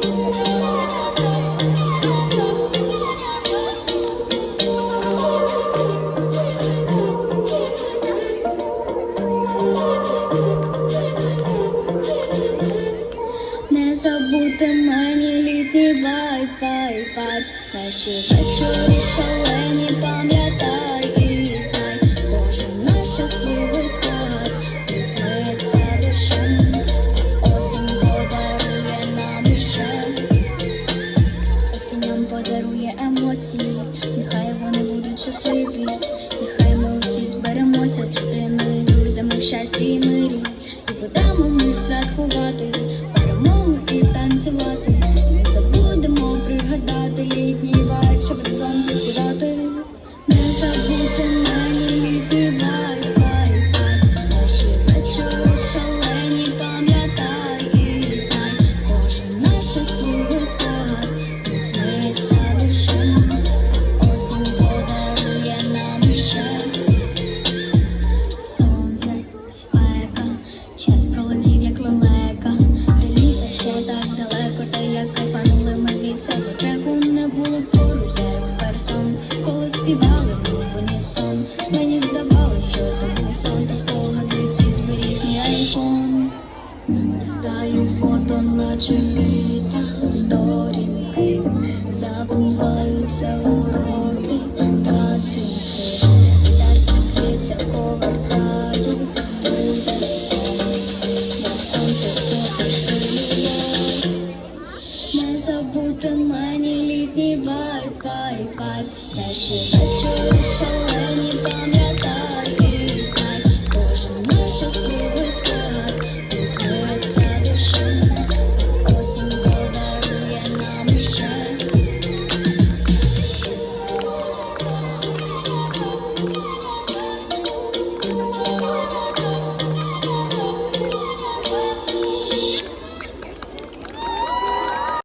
Не забути мені літній вайб, вайб, вайб. Наші вечори шалені, пам'ятай емоції Нехай вони будуть щасливі. Нехай ми усі зберемося з родиною, друзями в щасті і мирі. І будемо ми святкувати коли співали ми в. Мені здавалось, що то був сон, та спогади ці мій айфон. Стаю фото, наче літа сторінки, забуваються тумані літній бай, бай, бай. Наші вечори шалені, пам'ятай і знай, кожен наш щасливий.